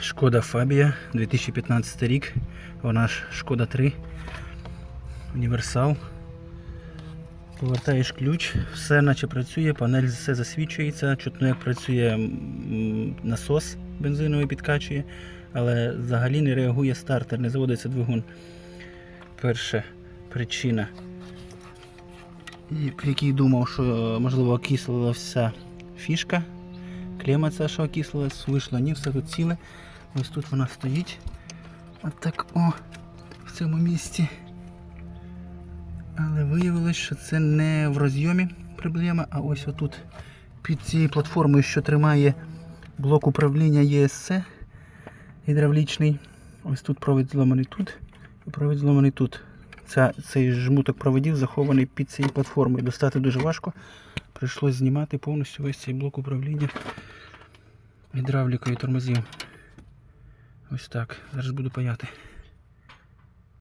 Шкода Фабія 2015 рік. Вона ж Шкода 3. Універсал. Повертаєш ключ, все наче працює, панель все засвічується, чутно як працює насос бензиновий підкачує, але взагалі не реагує стартер, не заводиться двигун. Перша причина, якій думав, що можливо окислила вся фішка. Клема ця, що окислилась, вийшла, ні, все тут ціле. Ось тут вона стоїть. От так о, в цьому місці. Але виявилось, що це не в розйомі проблема, а ось отут під цією платформою, що тримає блок управління ЄСЦ гідравлічний. Ось тут провід зломаний тут і провід зломаний тут. Ця, цей жмуток проводів захований під цією платформою. Достати дуже важко. Прийшлось знімати повністю весь цей блок управління гідравлікою тормозів. Ось так. Зараз буду паяти.